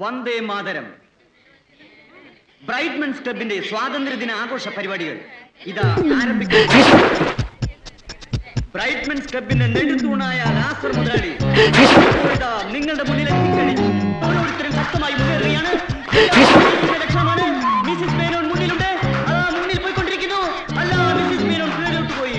വന്ദേ മാതരം. ബ്രൈറ്റ്മെൻസ് ക്ലബിന്റെ സ്വാതന്ത്ര്യദിന ആഘോഷ പരിപാടികൾ ഇതാ ആരംഭിക്കുന്നു ബ്രൈറ്റ്മെൻസ് ക്ലബിന്റെ നെടുത്തൂണായ ലാസർ മുതലാളി. നിങ്ങളുടെ മുന്നിൽ എത്തിക്കഴിഞ്ഞു ഓരോരുത്തരും ശക്തമായി മുന്നേറുകയാണ്. ലക്ഷ്യമാണ്. മിസിസ് മുന്നിലുണ്ട്. അതാ മുന്നിൽ പോയിക്കൊണ്ടിരിക്കുന്നു. പോയി.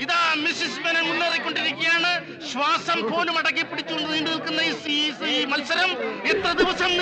ഇതാ മിസ്സിസ് മെനൻ മുന്നേറിക്കൊണ്ടിരിക്കുകയാണ്. ശ്വാസം പോലും അടക്കി പിടിച്ചുകൊണ്ട് നീണ്ടു നിൽക്കുന്ന ഈ- മത്സരം എത്ര ദിവസം